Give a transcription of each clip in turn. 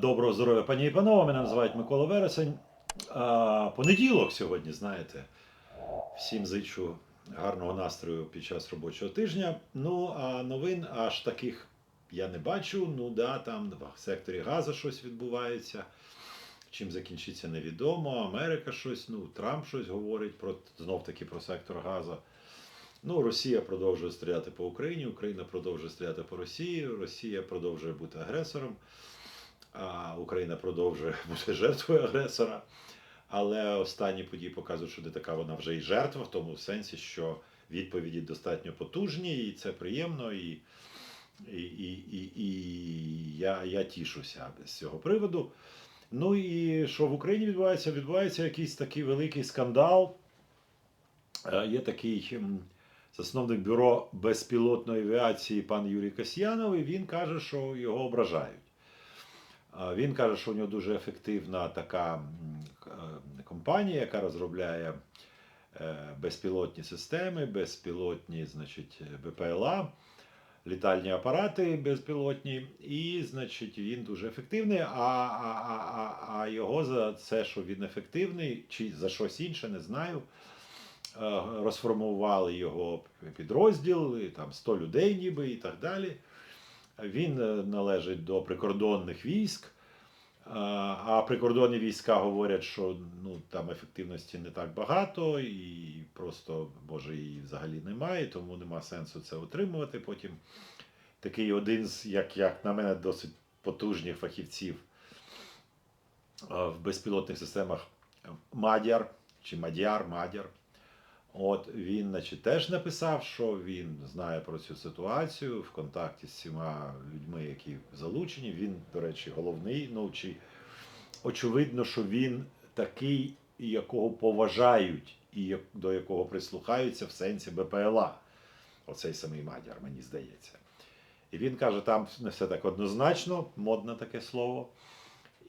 Доброго здоров'я, пані і панове. Мене називають Микола Вересень. Понеділок сьогодні, знаєте. Всім зичу гарного настрою під час робочого тижня. Ну, а новин аж таких я не бачу. Ну да, там в секторі Газа щось відбувається. Чим закінчиться, невідомо. Америка щось, ну, Трамп щось говорить про знов таки про сектор Газа. Ну, Росія продовжує стріляти по Україні, Україна продовжує стріляти по Росії, Росія продовжує бути агресором, Україна продовжує бути жертвою агресора. Але останні події показують, що не така вона вже і жертва, в тому сенсі, що відповіді достатньо потужні, і це приємно, і, і, і, і, і я, я тішуся з цього приводу. Ну і що в Україні відбувається? Відбувається якийсь такий великий скандал. Е, Є такий засновник бюро безпілотної авіації пан Юрій Касьянов, і він каже, що його ображають. Він каже, що у нього дуже ефективна така е, компанія, яка розробляє е, безпілотні системи, безпілотні, значить, БПЛА, літальні апарати безпілотні, і, значить, він дуже ефективний. А, а, а, а, його за це, що він ефективний, чи за щось інше, не знаю. е, Розформували його підрозділ, там 100 людей, ніби і так далі. Він е, належить до прикордонних військ. А а прикордонні війська говорять, що ну, там ефективності не так багато, і просто, може, її взагалі немає, тому нема сенсу це отримувати. Потім такий один з, як, як на мене, досить потужних фахівців в безпілотних системах Мадяр чи Мадяр, Мадяр. От він, значить, теж написав, що він знає про цю ситуацію в контакті з всіма людьми, які залучені. Він, до речі, головний. Ну чи очевидно, що він такий, якого поважають і до якого прислухаються в сенсі БПЛА. Оцей самий Мадяр, мені здається. І він каже, там не все так однозначно, модне таке слово.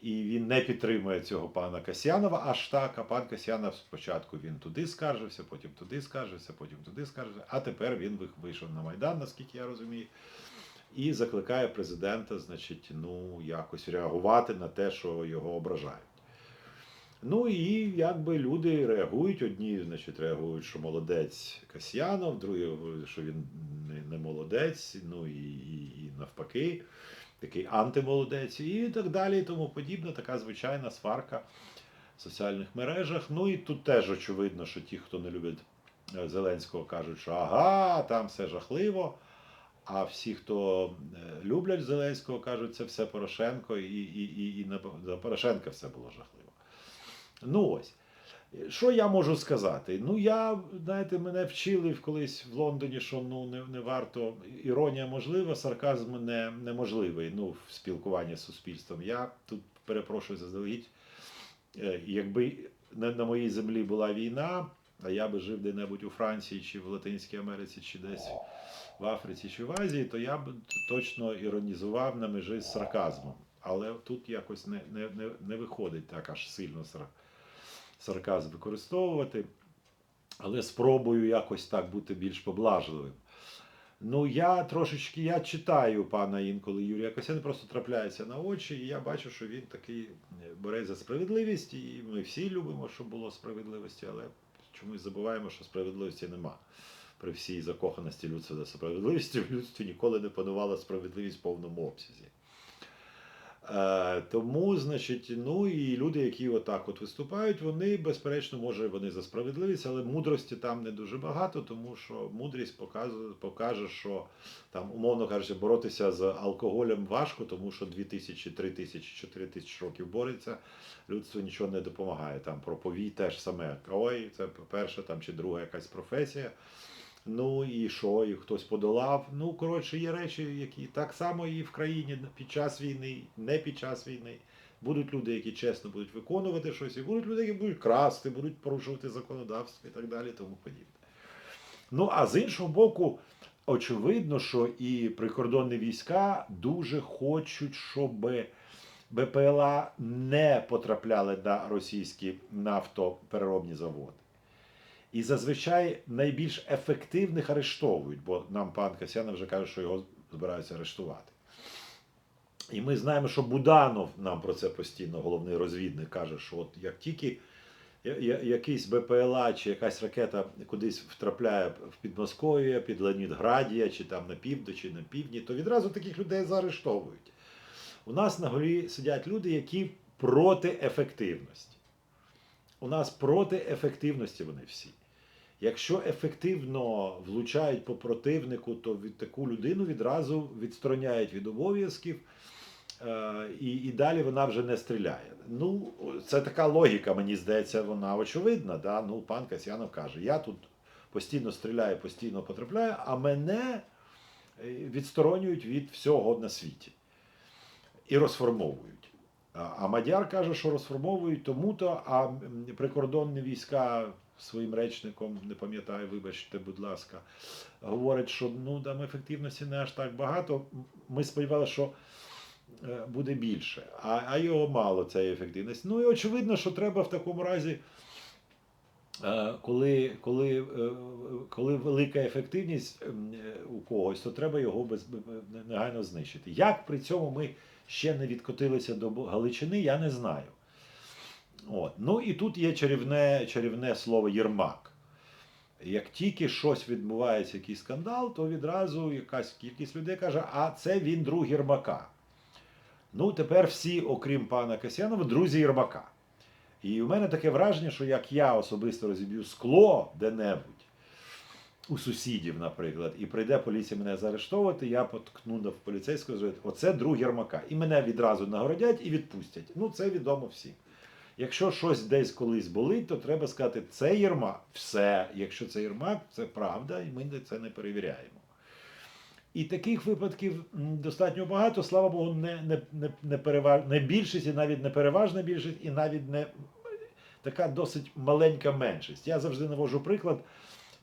І він не підтримує цього пана Касьянова аж так. А пан Касьянов спочатку він туди скаржився, потім туди скаржився, потім туди скаржився. А тепер він вийшов на Майдан, наскільки я розумію, і закликає президента, значить, ну, якось реагувати на те, що його ображають. Ну і якби люди реагують. Одні, значить, реагують, що молодець Касьянов, другі що він не, молодець, ну і, і, і навпаки такий антимолодець і так далі, і тому подібне, така звичайна сварка в соціальних мережах. Ну і тут теж очевидно, що ті, хто не любить е, Зеленського, кажуть, що ага, там все жахливо. А всі, хто е, люблять Зеленського, кажуть, це все Порошенко, і, і, і, і на Порошенка все було жахливо. Ну ось. Що я можу сказати? Ну, я, знаєте, мене вчили колись в Лондоні, що ну не, не варто. Іронія можлива, сарказм не, неможливий ну, в спілкуванні з суспільством. Я тут перепрошую заздалегідь. Е, Якби на, на моїй землі була війна, а я би жив де-небудь у Франції, чи в Латинській Америці, чи десь в Африці, чи в Азії, то я б точно іронізував на межі з сарказмом. Але тут якось не, не, не, не виходить так аж сильно сар- сарказм використовувати. Але спробую якось так бути більш поблажливим. Ну, я трошечки я читаю пана інколи Юрія Косяна, просто трапляється на очі, і я бачу, що він такий е, бореться за справедливість, і ми всі любимо, щоб було справедливості, але чомусь забуваємо, що справедливості нема. При всій закоханості людства до справедливості в людстві ніколи не панувала справедливість в повному обсязі. Е, тому, значить, ну і люди, які отак от виступають, вони, безперечно, може, вони за справедливість, але мудрості там не дуже багато, тому що мудрість показує, покаже, що там, умовно кажучи, боротися з алкоголем важко, тому що 2000, 3000, 4000 років бореться, людству нічого не допомагає. Там проповій теж саме. Ой, це перша там чи друга якась професія. Ну і що, і хтось подолав. Ну, коротше, є речі, які так само і в країні під час війни, не під час війни. Будуть люди, які чесно будуть виконувати щось, і будуть люди, які будуть красти, будуть порушувати законодавство і так далі, тому подібне. Ну, а з іншого боку, очевидно, що і прикордонні війська дуже хочуть, щоб БПЛА не потрапляли на російські нафтопереробні заводи. І зазвичай найбільш ефективних арештовують, бо нам пан Касьянов вже каже, що його збираються арештувати. І ми знаємо, що Буданов нам про це постійно, головний розвідник, каже, що от як тільки якийсь БПЛА чи якась ракета кудись втрапляє в Підмосков'я, під Ленінградія, чи там на півдні, чи на півдні, то відразу таких людей заарештовують. У нас на горі сидять люди, які проти ефективності. У нас проти ефективності вони всі. Якщо ефективно влучають по противнику, то від таку людину відразу відстороняють від обов'язків, е, і, і далі вона вже не стріляє. Ну, це така логіка, мені здається, вона очевидна. Да? Ну, пан Касьянов каже: я тут постійно стріляю, постійно потрапляю, а мене е, відсторонюють від всього на світі і розформовують. А Мадяр каже, що розформовують тому-то, а прикордонні війська своїм речником, не пам'ятаю, вибачте, будь ласка, говорять, що ну там ефективності не аж так багато. Ми сподівалися, що е, буде більше, а, а його мало цієї ефективності. Ну і очевидно, що треба в такому разі. е, Коли, коли, е, коли велика ефективність у когось, то треба його без, негайно знищити. Як при цьому ми ще не відкотилися до Галичини, я не знаю. От. Ну і тут є чарівне, чарівне слово Єрмак. Як тільки щось відбувається, якийсь скандал, то відразу якась кількість людей каже, а це він друг Єрмака. Ну, тепер всі, окрім пана Касьянова, друзі Єрмака. І у мене таке враження, що як я особисто розіб'ю скло де-небудь, у сусідів, наприклад, і прийде поліція мене заарештовувати, я поткну до поліцейського і оце друг Єрмака. І мене відразу нагородять і відпустять. Ну, це відомо всім. Якщо щось десь колись болить, то треба сказати, це Єрмак. Все. Якщо це Єрмак, це правда, і ми це не перевіряємо. І таких випадків достатньо багато, слава Богу, не, не, не, не, переваж... не більшість, і навіть не переважна більшість, і навіть не така досить маленька меншість. Я завжди навожу приклад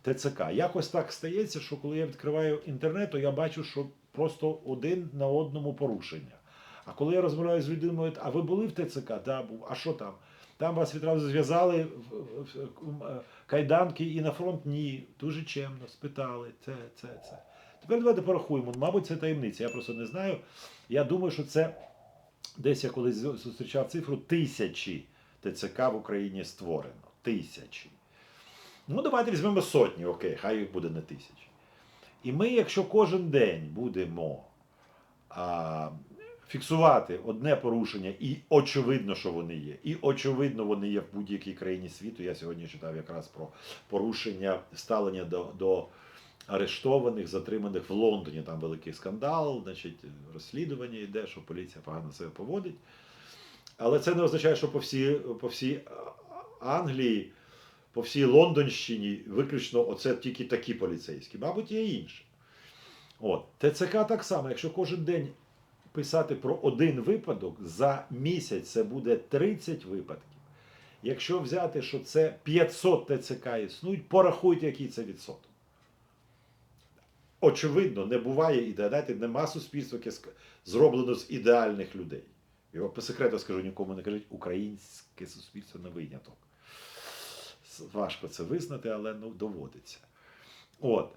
ТЦК. Якось так стається, що коли я відкриваю інтернет, то я бачу, що просто один на одному порушення. А коли я розмовляю з людиною, а ви були в ТЦК? Да, був. А що там? Там вас відразу зв'язали е, кайданки і на фронт ні. Дуже чемно, спитали. Це, це, це. Тепер давайте порахуємо. Мабуть, це таємниця. Я просто не знаю. Я думаю, що це десь я колись зустрічав цифру тисячі ТЦК в Україні створено. Тисячі. Ну, давайте візьмемо сотні, окей, хай їх буде не тисячі. І ми, якщо кожен день будемо а, фіксувати одне порушення, і очевидно, що вони є, і очевидно, вони є в будь-якій країні світу. Я сьогодні читав якраз про порушення ставлення до, до арештованих, затриманих в Лондоні. Там великий скандал, значить, розслідування йде, що поліція погано себе поводить. Але це не означає, що по всій, по всій Англії, по всій Лондонщині виключно оце тільки такі поліцейські, мабуть, є інші. От. ТЦК так само, якщо кожен день писати про один випадок, за місяць це буде 30 випадків. Якщо взяти, що це 500 ТЦК існують, порахуйте, який це відсоток. Очевидно, не буває знаєте, нема суспільства, яке зроблено з ідеальних людей. Його по секрету скажу, нікому не кажіть, українське суспільство не виняток. Важко це визнати, але ну, доводиться. От.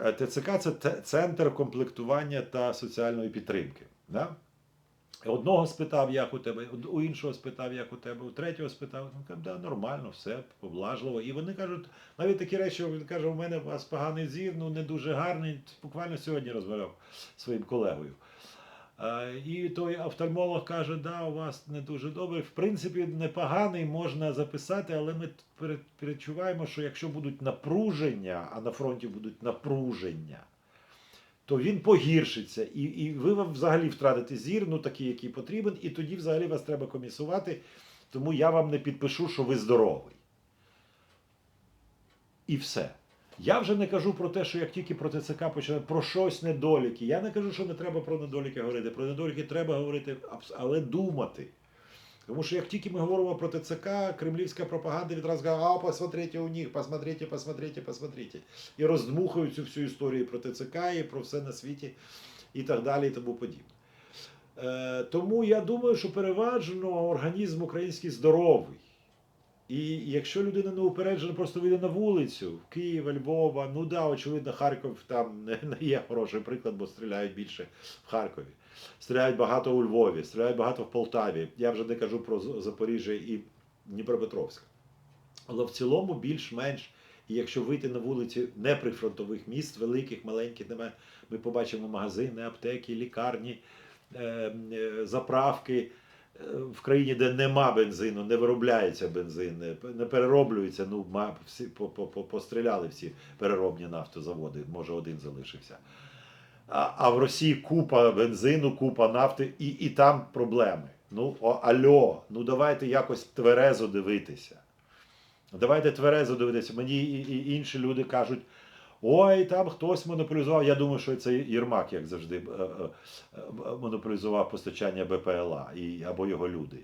Е, ТЦК це центр комплектування та соціальної підтримки. Да? Одного спитав, як у тебе, у іншого спитав, як у тебе, у третього спитав, ну, кажу, да, нормально, все, поблажливо. І вони кажуть, навіть такі речі, він каже, у мене у вас поганий зір, ну не дуже гарний. Буквально сьогодні розмовляв своїм колегою. І той офтальмолог каже, да, у вас не дуже добре. В принципі, непоганий можна записати, але ми перечуваємо, що якщо будуть напруження, а на фронті будуть напруження, то він погіршиться, і, і ви взагалі втратите зір, ну такий, який потрібен, і тоді взагалі вас треба комісувати, тому я вам не підпишу, що ви здоровий. І все. Я вже не кажу про те, що як тільки про ТЦК починає про щось недоліки. Я не кажу, що не треба про недоліки говорити. Про недоліки треба говорити, але думати. Тому що як тільки ми говоримо про ТЦК, кремлівська пропаганда відразу каже, а посмотрите у них, посмотрите, посмотрите, посмотрите. І роздмухають цю всю історію про ТЦК і про все на світі і так далі, і тому подібне. Е, тому я думаю, що переважно організм український здоровий. І якщо людина неупереджена просто вийде на вулицю в Києва, Львова, ну да, очевидно, Харків там не, не є хороший приклад, бо стріляють більше в Харкові. Стріляють багато у Львові, стріляють багато в Полтаві. Я вже не кажу про Запоріжжя і Дніпропетровськ. Але в цілому більш-менш, якщо вийти на вулиці неприфронтових міст, великих, маленьких, ми побачимо магазини, аптеки, лікарні, е, е, заправки в країні, де нема бензину, не виробляється бензин, не- перероблюється. Ну, всі по- по- по- постріляли всі переробні нафтозаводи, може один залишився. А, а в Росії купа бензину, купа нафти, і, і там проблеми. Ну, о, альо, ну давайте якось тверезо дивитися. Давайте тверезо дивитися. Мені і, і інші люди кажуть, ой, там хтось монополізував. Я думаю, що це Єрмак, як завжди, е, е, е, монополізував постачання БПЛА і, або його люди.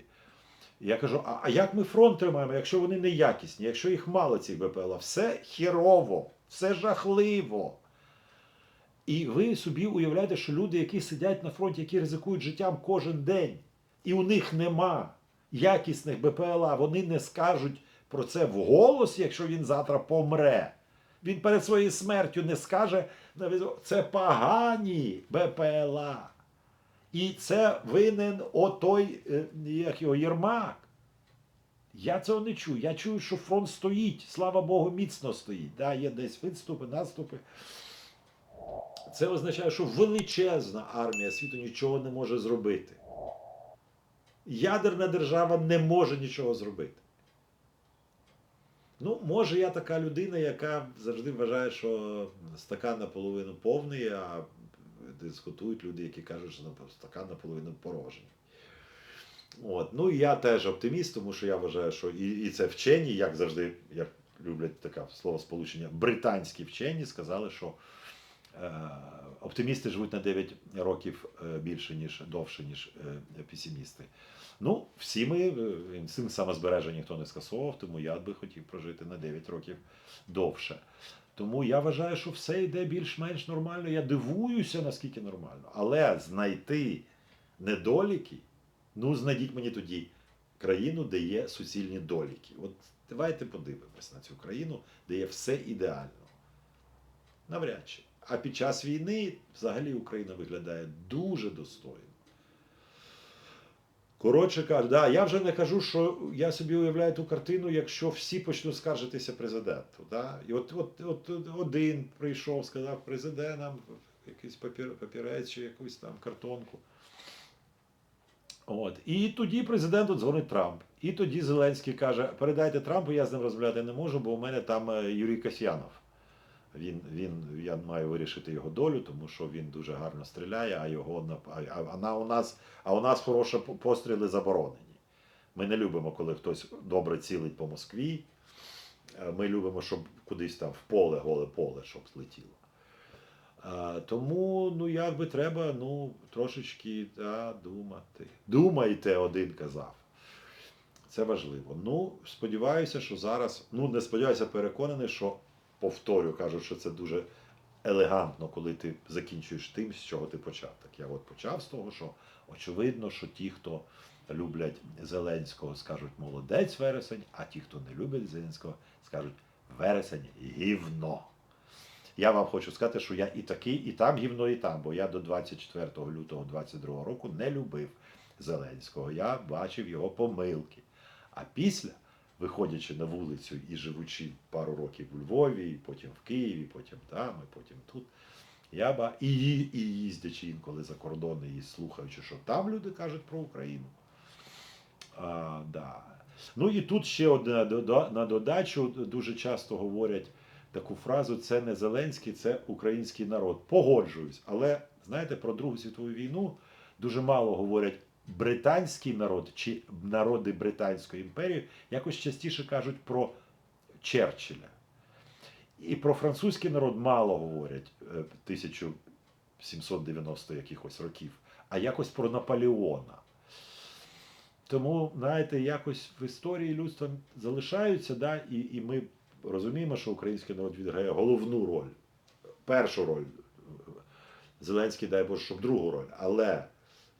Я кажу, а, як ми фронт тримаємо, якщо вони неякісні, якщо їх мало цих БПЛА? Все хірово, все жахливо. І ви собі уявляєте, що люди, які сидять на фронті, які ризикують життям кожен день, і у них нема якісних БПЛА, вони не скажуть про це вголос, якщо він завтра помре. Він перед своєю смертю не скаже, це погані БПЛА. І це винен отой, е, як його, Єрмак. Я цього не чую. Я чую, що фронт стоїть, слава Богу, міцно стоїть. Да, є десь відступи, наступи. Це означає, що величезна армія світу нічого не може зробити. Ядерна держава не може нічого зробити. Ну, може, я така людина, яка завжди вважає, що стакан наполовину повний, а дискутують люди, які кажуть, що стакан наполовину порожній. От. Ну і я теж оптиміст, тому що я вважаю, що і, і це вчені, як завжди, як люблять таке слово сполучення, британські вчені сказали, що е, оптимісти живуть на 9 років е, більше, ніж довше, ніж е, песимісти. Ну, всі ми е, інстинкт самозбереження ніхто не скасовував, тому я би хотів прожити на 9 років довше. Тому я вважаю, що все йде більш-менш нормально. Я дивуюся, наскільки нормально. Але знайти недоліки, ну знайдіть мені тоді країну, де є суцільні доліки. От давайте подивимось на цю країну, де є все ідеально. Навряд чи. А під час війни взагалі Україна виглядає дуже достойно. Коротше кажучи, да, я вже не кажу, що я собі уявляю ту картину, якщо всі почнуть скаржитися президенту. Да? І от, от, от, один прийшов, сказав президентам якийсь папір, папірець чи якусь там картонку. От. І тоді президенту дзвонить Трамп. І тоді Зеленський каже: передайте Трампу, я з ним розмовляти не можу, бо у мене там е, Юрій Касьянов. Він, він, я маю вирішити його долю, тому що він дуже гарно стріляє, а його а, а, у нас, а у нас хороші постріли заборонені. Ми не любимо, коли хтось добре цілить по Москві. Е, Ми любимо, щоб кудись там в поле, голе поле, щоб злетіло. А, тому, ну, як би треба, ну, трошечки да, думати. Думайте, один казав. Це важливо. Ну, сподіваюся, що зараз, ну, не сподіваюся, переконаний, що повторю, кажу, що це дуже елегантно, коли ти закінчуєш тим, з чого ти почав. Так я от почав з того, що очевидно, що ті, хто люблять Зеленського, скажуть молодець вересень, а ті, хто не люблять Зеленського, скажуть вересень гівно. Я вам хочу сказати, що я і такий, і там гівно, і там, бо я до 24 лютого 22 року не любив Зеленського. Я бачив його помилки. А після, виходячи на вулицю і живучи пару років у Львові, потім в Києві, потім там, і потім тут, я ба і, і їздячи інколи за кордон, і слухаючи, що там люди кажуть про Україну. А, да. Ну і тут ще одна на додачу дуже часто говорять таку фразу: це не Зеленський, це український народ. Погоджуюсь, але знаєте, про Другу світову війну дуже мало говорять британський народ чи народи Британської імперії, якось частіше кажуть про Черчилля. І про французький народ мало говорять е, 1790 якихось років, а якось про Наполеона. Тому, знаєте, якось в історії людства залишаються, да, і, і ми розуміємо, що український народ відграє головну роль, першу роль. Зеленський, дай Боже, щоб другу роль. Але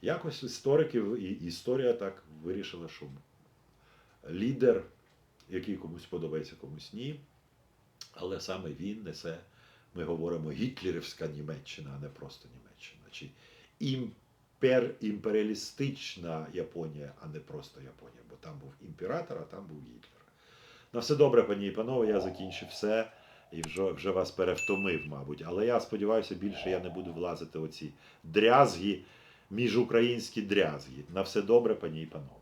якось істориків і історія так вирішила, що лідер який комусь подобається, комусь ні. Але саме він несе, ми говоримо, гітлерівська Німеччина, а не просто Німеччина. Чи імпер, імперіалістична Японія, а не просто Японія, бо там був імператор, а там був Гітлер. На все добре, пані і панове, я закінчив все і вже, вже вас перевтомив, мабуть. Але я сподіваюся, більше я не буду влазити оці дрязги, міжукраїнські дрязги. На все добре, пані і панове.